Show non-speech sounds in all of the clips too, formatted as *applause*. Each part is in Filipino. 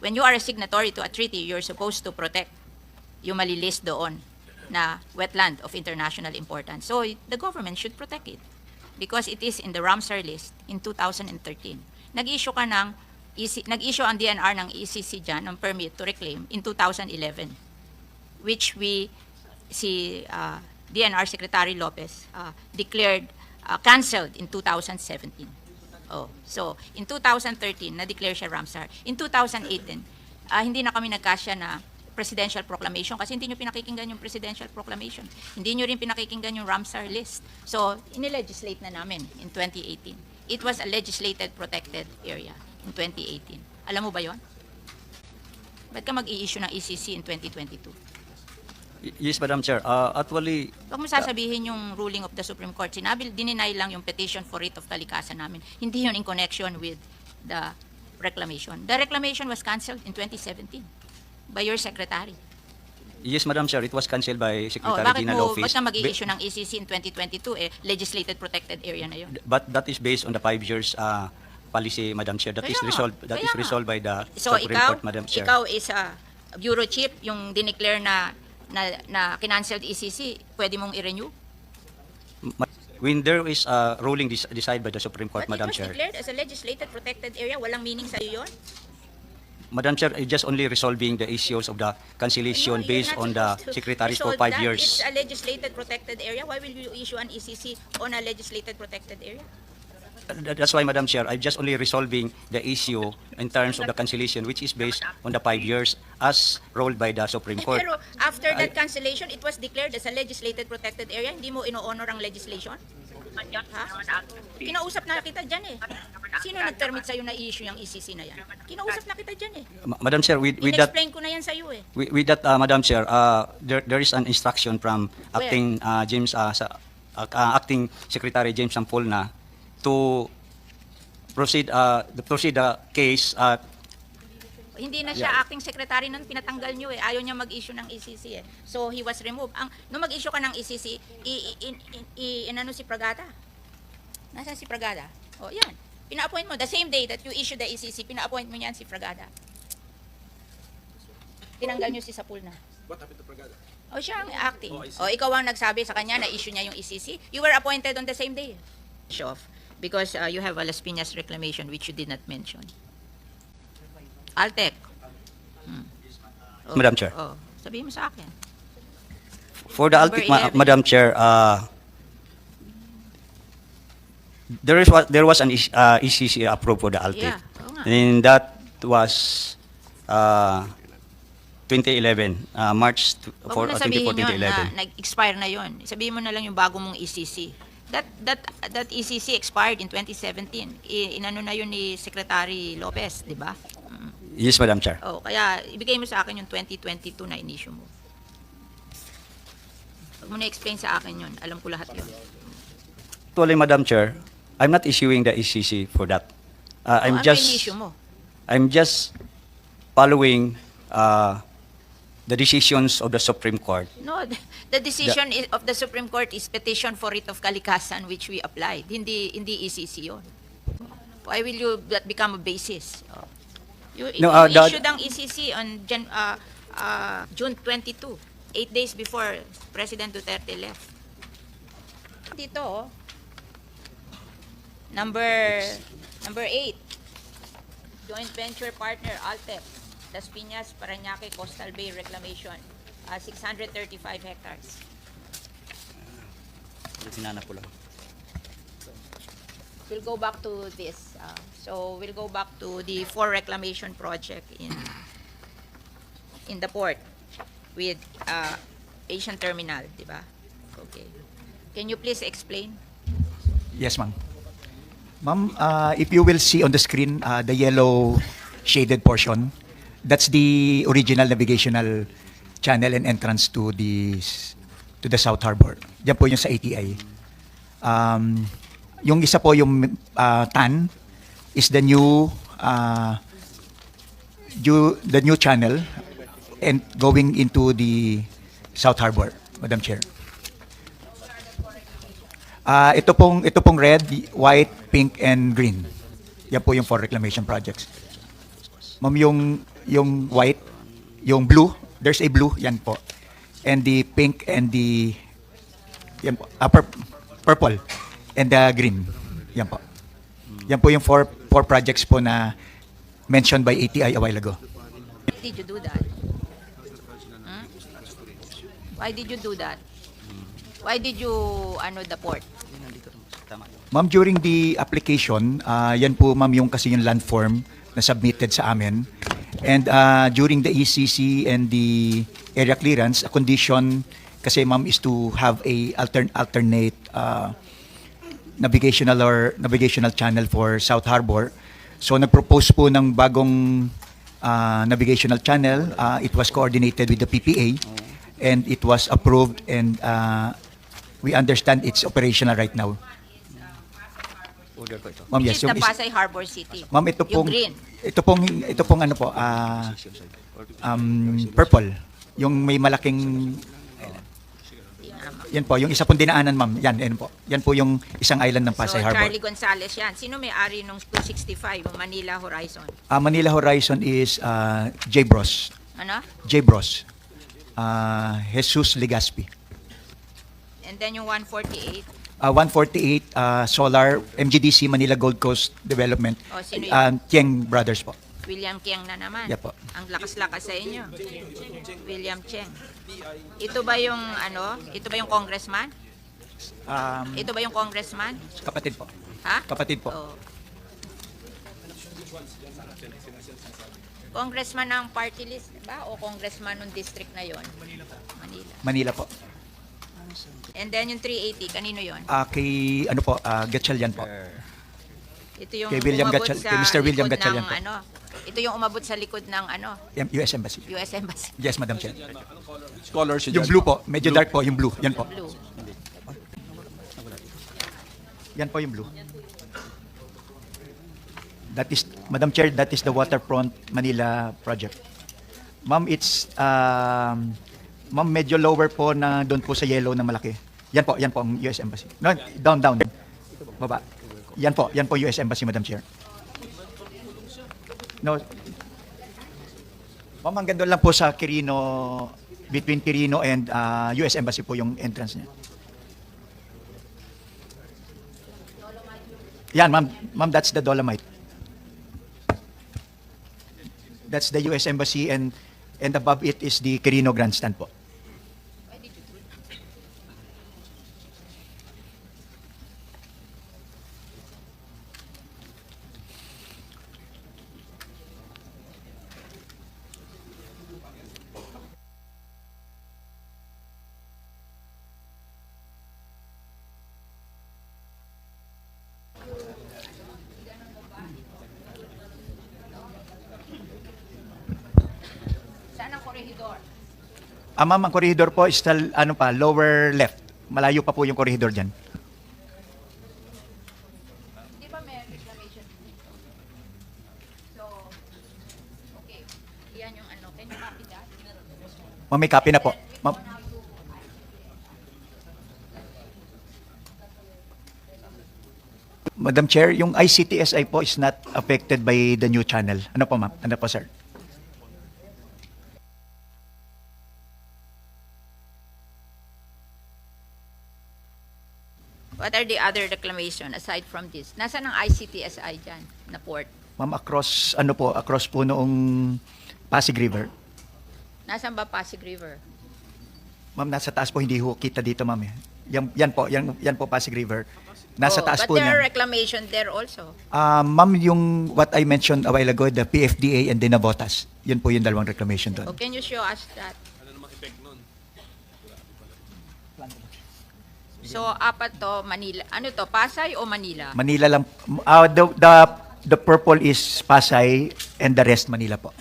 when you are a signatory to a treaty, you're supposed to protect yung malilist doon na wetland of international importance. So the government should protect it because it is in the Ramsar list in 2013. Nag-issue ka ng EC, nag-issue ang DNR ng ECC dyan ng permit to reclaim in 2011 which we si uh, DNR Secretary Lopez uh, declared uh, canceled in 2017. Oh, so in 2013 na-declare siya Ramsar. In 2018, ah, hindi na kami nagkasya na presidential proclamation kasi hindi nyo pinakikinggan yung presidential proclamation. Hindi nyo rin pinakikinggan yung Ramsar list. So, inilegislate na namin in 2018. It was a legislated protected area in 2018. Alam mo ba yon? Ba't ka mag-i-issue ng ECC in 2022? Y- Yes, Madam Chair. Uh, actually, Huwag mo sasabihin yung ruling of the Supreme Court. Sinabi, dininay lang yung petition for writ of kalikasan namin. Hindi yun in connection with the reclamation. The reclamation was cancelled in 2017 by your secretary. yes, Madam Chair, it was cancelled by Oh, Secretary bakit Gina mo, Lopez. ba't na Ba- mag-i-issue ng ECC in 2022? Eh, legislated protected area na yun. But that is based on the five years uh, policy, Madam Chair. That is Kaya nga, resolved. That kaya is nga. resolved by the So Supreme ikaw, Court, Madam Chair. ikaw is a bureau chief, yung dineclare na na, na kinancelled ECC, pwede mong i-renew? When there is a ruling dis- decided by the Supreme Court, But Madam it was Chair. declared as a legislated protected area. Walang meaning sa'yo yun? Madam Chair, it's just only resolving the issues of the cancellation No, you're based not on the supposed to secretaries for resolve five that. years. It's a legislated protected area. Why will you issue an ECC on a legislated protected area? Th- That's why, Madam Chair, I'm just only resolving the issue in terms of the cancellation, which is based on the five years as ruled by the Supreme Court. Pero after that cancellation, it was declared as a legislated protected area. Hindi mo ino-honor ang legislation? Ha? Kinausap na kita dyan eh. Sino nag-permit sa'yo na i-issue yung ECC na yan? Kinausap na kita dyan eh. Ma- Madam Chair, with, with that, In-explain ko na yan sa'yo eh. with, with that, uh, Madam Chair, uh, there, there is an instruction from acting uh, James, uh, sa, uh, acting Secretary James Sampolna to proceed, uh, the proceed the case uh, Hindi na siya acting secretary nun, pinatanggal nyo eh. Ayaw niya mag-issue ng ECC eh. So he was removed. Ang, nung mag-issue ka ng ECC, i, i, i- inano si Pragada? Nasaan si Pragada? O yan. Pina-appoint mo. The same day that you issue the ECC, pina-appoint mo niyan si Pragada. Tinanggal nyo si Sapulna. What happened to Pragada? O siya ang acting. Oh, o ikaw ang nagsabi sa kanya na issue niya yung ECC. You were appointed on the same day. Show off. Because uh, you have a Las Piñas reclamation which you did not mention. Altec. Hmm. Oh, Madam Chair. Oh, sabihin mo sa akin. For the Number Altic, Ma- 11. Madam Chair, uh, there is what there was an is- uh, ECC approved for the Altic. Yeah, oo nga. And that was uh, 2011, uh, March t- Huwag for, mo na uh, sabihin 24, yun na 2011. nag-expire na yun. Sabihin mo na lang yung bago mong ECC. That that that ECC expired in 2017. I, inano na yun ni Secretary Lopez, di ba? Mm. Yes, Madam Chair. Oh, kaya ibigay mo sa akin yung 2022 na in-issue mo. Huwag mo na-explain sa akin yun. Alam ko lahat yun. Actually, Madam Chair, I'm not issuing the ECC for that. Uh, I'm Oh, ano just issue mo? I'm just following uh, the decisions of the Supreme Court. No, the, the decision is, of the Supreme Court is petition for writ of kalikasan which we applied. Hindi hindi ECC yun. Why will you that become a basis? You, No, you uh, the- issued ang ECC on Jan, uh, uh, June 22, eight days before President Duterte left. Dito, oh. Number number 8. Joint venture partner Altep, Las Piñas, Parañaque, Coastal Bay Reclamation, uh, 635 hectares. Hinanap ko lang. We'll go back to this. uh, so we'll go back to the four reclamation project in in the port with uh, Asian Terminal, di ba? Okay. Can you please explain? Yes, ma'am. Ma'am, uh, if you will see on the screen uh, the yellow shaded portion, that's the original navigational channel and entrance to the to the South Harbor. Diyan po yung sa ATI. Um, yung isa po yung uh, TAN is the new uh, new- the new channel and going into the South Harbor, Madam Chair. Ah, ito pong ito pong red, white, pink and green. Yan po yung four reclamation projects. Ma'am yung yung white, yung blue, there's a blue, yan po. And the pink and the yan po, ah, pur- purple and the green. Yan po. Yan po yung four four projects po na mentioned by ATI a while ago. Why did you do that? Hmm? Why did you do that? Why did you ano the port? Ma'am, during the application, ah, yan po ma'am yung kasi yung land form na submitted sa amin. And ah, during the ECC and the area clearance, a condition kasi ma'am is to have a altern- alternate ah, navigational or navigational channel for South Harbor. So nag-propose po ng bagong ah, navigational channel. Ah, it was coordinated with the PPA and it was approved and ah, we understand it's operational right now. Order ko ito. Ma'am, yes, yung is- Pasay Harbor City. Ma'am, ito Yung pong green. ito pong ito pong ano po, ah um, purple. Yung may malaking yan po, yung isa pong dinaanan, ma'am. Yan, yan po. Yan po yung isang island ng so, Pasay Harbor. Charlie Gonzales yan. Sino may-ari nung 265, yung Manila Horizon? Ah, Manila Horizon is ah, J. Bros. Ano? J. Bros. Ah, Jesus Legaspi. And then yung 148, Ah, 148 ah, Solar MGDC Manila Gold Coast Development. Oh, sino yun? Ah, Tieng Brothers po. William Kiang na naman. Yeah po. Ang lakas-lakas sa inyo. William Cheng. Ito ba yung ano? Ito ba yung congressman? Um, Ito ba yung congressman? kapatid po. Ha? Kapatid po. Oo. Congressman ng party list ba o congressman ng district na yon? Manila. Manila po. And then yung 380, kanino yon? Ah, kay ano po, ah, Gatchalian po. Ito yung Kay William umabot Gatchal- sa kay Mr. William likod Gatchalian ng po. ano. Ito yung umabot sa likod ng ano, US Embassy. US Embassy. Yes, Madam Chair. Scholars Yung blue po, medyo dark po, yung blue. Yan po. Blue. Yan po yung blue. That is, Madam Chair, that is the waterfront Manila project. Ma'am, it's, um, ma'am, medyo lower po na doon po sa yellow na malaki. Yan po, yan po ang US Embassy. No, down, down. Baba. Yan po, yan po US Embassy, Madam Chair. No. Ma'am, hanggang doon lang po sa Quirino, between Quirino and uh, US Embassy po yung entrance niya. Yan, ma'am, ma'am, that's the Dolomite. That's the US Embassy and and above it is the Quirino Grandstand po. Saan ang korehidor? Ah, ma'am, ang corridor po is still, ano pa, lower left. Malayo pa po yung corridor dyan. Di ba may reclamation dito? So, okay. Yan yung ano. Can you copy that? Ma'am, may copy na po. Ma'am, Madam Chair, yung ICTSI po is not affected by the new channel. Ano po, ma'am? Ano po, sir? What are the other reclamation aside from this? Nasaan ang ICTSI dyan na port? Ma'am, across, ano po, across po noong Pasig River. Nasaan ba Pasig River? Ma'am, nasa taas po, hindi ho kita dito, ma'am. eh. Yan, yan po, yan, yan po Pasig River. Nasa Oh, taas but po there are reclamation there also. Ah, ma'am, yung what I mentioned a while ago, the PFDA and the Navotas, yun po yung dalawang reclamation Oh, doon. can you show us that? So, apat to, Manila. Ano to, Pasay o Manila? Manila lang. ah, the, the, the purple is Pasay and the rest Manila po.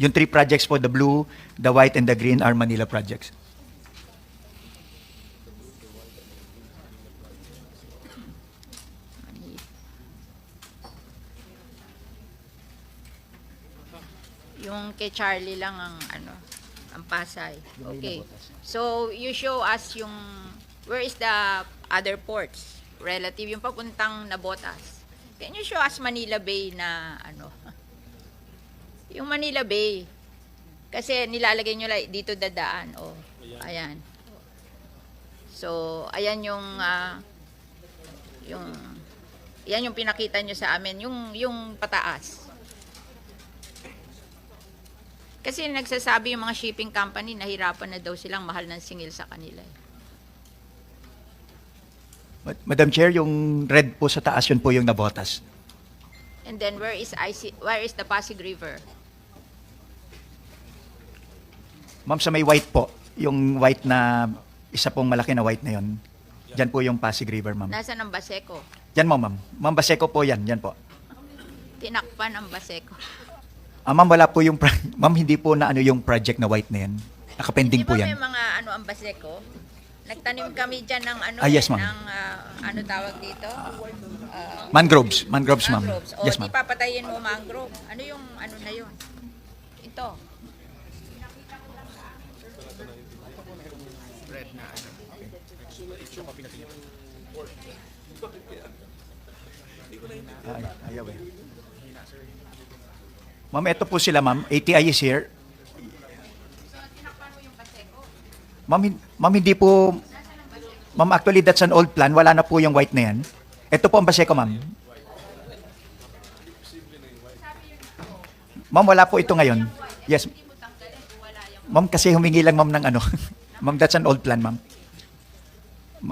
Yung three projects po, the blue, the white, and the green are Manila projects. Yung kay Charlie lang ang ano, ang Pasay. Okay. So, you show us yung where is the other ports relative yung papuntang Nabotas. Can you show us Manila Bay na ano? *laughs* Yung Manila Bay. Kasi nilalagay nyo dito dadaan. Oh, ayan. So, ayan yung ah, yung yan yung pinakita nyo sa amin, yung yung pataas. Kasi nagsasabi yung mga shipping company nahirapan na daw silang mahal ng singil sa kanila. eh. Ma- Madam Chair, yung red po sa taas, yun po yung nabotas. And then where is IC, where is the Pasig River? Ma'am, sa may white po, yung white na, isa pong malaki na white na yun, dyan po yung Pasig River, ma'am. Nasa ng Baseco? Yan mo, ma'am. Ma'am Baseco po yan, yan po. Tinakpan ang Baseco. Ah, ma'am, wala po yung, pro- *laughs* ma'am, hindi po na ano yung project na white na yan. Nakapending Di ba po may yan. mga ano ang Baseco? Nagtanim kami dyan ng ano, Ah, yes, eh, ma'am. ng ah, ano tawag dito? Mangroves, mangroves, ma'am. mangroves. O, Yes, di ma'am. papatayin mo mangrove. Ano yung ano na yun? Ito. Ay, ayaw eh. Ma'am, ito po sila, ma'am. ATI is here. Ma'am, ma'am, hindi po... Ma'am, actually, that's an old plan. Wala na po yung white na yan. Ito po ang Baseco, ma'am. Ma'am, wala po ito ngayon. Yes. Ma'am, kasi humingi lang, ma'am, ng ano. *laughs* ma'am, that's an old plan, ma'am.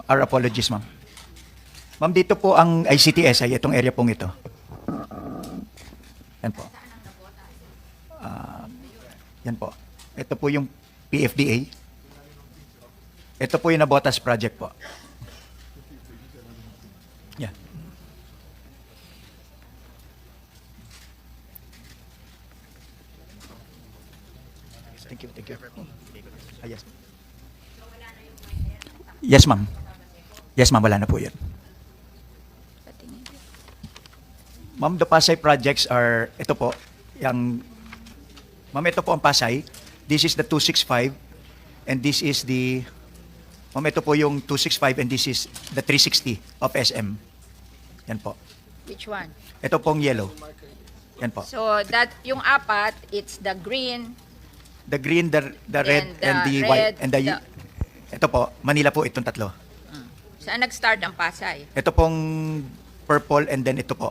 Our apologies, ma'am. Ma'am, dito po ang ICTS ay itong area pong ito. Yan po. Ah, yan po. Ito po yung PFDA. Ito po yung Nabotas project po. Yeah. Thank you, thank you. Ah, yes. Yes, ma'am. Yes, ma'am. Wala na po. Patingin. Ma'am, the Pasay projects are, ito po, yung, ma'am, ito po ang Pasay. This is the 265, and this is the, ma'am, ito po yung 265, and this is the 360 of SM. Yan po. Which one? Ito pong yellow. Yan po. So that yung apat, it's the green, The green, the, the red, the and the red, white, and the, the- ito po, Manila po itong tatlo. saan nag-start ang Pasay? Ito pong purple, and then ito po.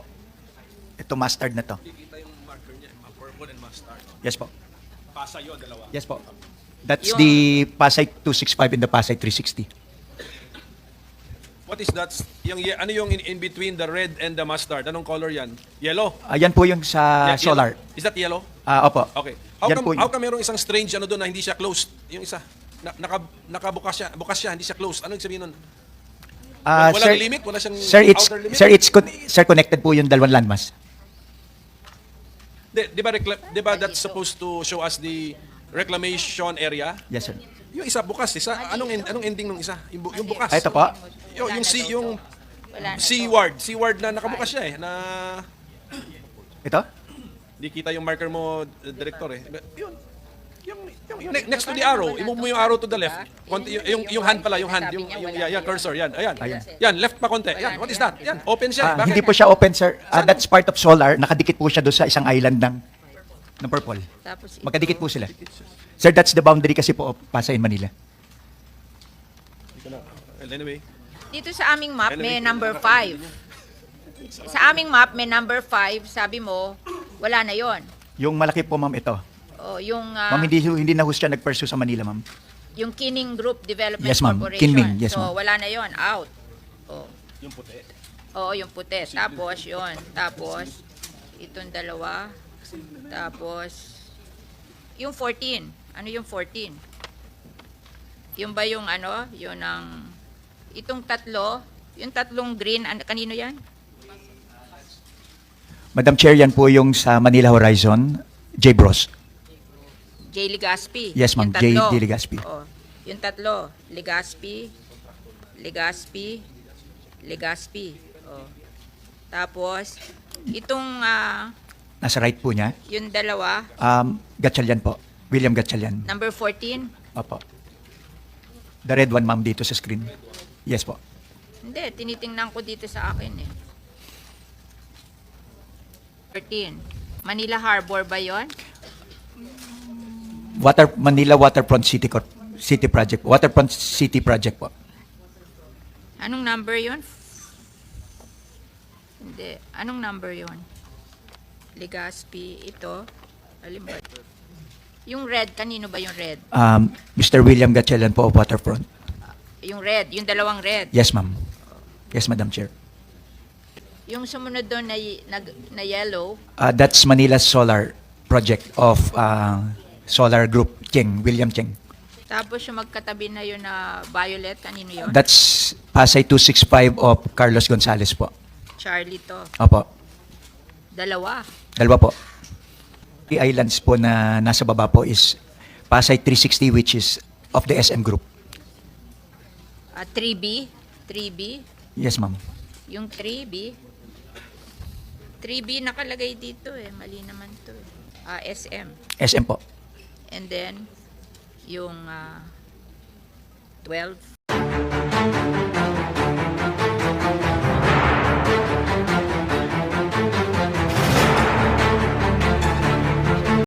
Ito mustard na to. Kita yung marker niya, mga purple and mustard. Yes po. Pasa yun, dalawa. Yes po. That's Yung- the Pasay 265 and the Pasay 360. What is that? Yung, ye- ano yung in, in between the red and the mustard? Anong color yan? Yellow? Ayan po yung sa Ye- solar. yellow. Is that yellow? Ah, opo. Okay. How Yan come, yun. how come merong isang strange ano doon na hindi siya closed? Yung isa. Na, naka, nakabukas siya, bukas siya, hindi siya closed. Ano yung sabihin nun? Ah, Walang sir, limit? Wala siyang sir, it's, outer limit? Sir, it's con- sir, connected po yung dalawang landmass. Di, di ba, recla- di ba that's supposed to show us the reclamation area? Yes, sir. Yung isa bukas, isa. Anong en- anong ending nung isa? Yung, bu- yung bukas. Ah, ito po. Yung, yung, C, yung Wala na to. C-ward. C-ward na nakabukas siya eh. Na Ito? Di kita yung marker mo, uh, director eh. Yun. Yung, yung, yung ne- next to the arrow, i-move mo yung arrow to the left. Konti, yung, yung, yung hand pala, yung hand, yung, yung, yeah, yeah, cursor, yan, ayan. Ayan. Yan, left pa konti. Yan, what is that? Yan, open siya. Ah, Bakit? hindi po siya open, sir. Ah, that's part of solar. Nakadikit po siya doon sa isang island ng, ng purple. Tapos ito. Magkadikit po sila. Sir, that's the boundary kasi po of Pasay in Manila. Well, anyway, Dito sa aming map, may number 5. Sa aming map, may number 5. Sabi mo, wala na yon. Yung malaki po, ma'am, ito. O, yung, ah, Ma'am, hindi, hindi na ho siya nag-pursue sa Manila, ma'am. yung Kining Group Development Yes, ma'am. Corporation. Kinming, yes, so, ma'am. wala na yon out. O, yung puti. Oo, yung puti. Tapos, yon Tapos, itong dalawa. Tapos, yung 14. Ano yung 14? Yung ba yung ano? Yun ang... Itong tatlo, yung tatlong green, ano, kanino yan? Madam Chair, yan po yung sa Manila Horizon, J. Bros. J. Legaspi. Yes, ma'am. J. D. Legaspi. Oo. Yung tatlo. Legaspi, Legaspi, Legaspi. Oh. Tapos, itong, ah, Nasa right po niya. yung dalawa, Um, Gatchalian po. William Gatchalian. number 14, Opo. The red one, ma'am, dito sa screen. Yes po. Hindi, tinitingnan ko dito sa akin eh. 13. Manila Harbor ba yon? Water, Manila Waterfront City, Cor- City Project. Waterfront City Project po. Anong number yon? Hindi. Anong number yon? Legazpi, ito. Alin ba? Yung red, kanino ba yung red? Um, Mr. William Gatchalian po of Waterfront. Yung red, yung dalawang red. Yes, ma'am. Yes, Madam Chair. Yung sumunod doon na, na, na yellow, Uh, that's Manila Solar Project of uh, Solar Group, Cheng, William Cheng. tapos yung magkatabi na yun na violet, kanino yun? That's Pasay 265 of Carlos Gonzalez po. Charlie to. Opo. Dalawa. Dalawa po. The islands po na nasa baba po is Pasay 360 which is of the SM Group. Ah, 3B. 3B. Yes, ma'am. Yung 3B. 3B nakalagay dito eh. Mali naman to eh. Ah, SM. SM po. And then, yung ah, 12.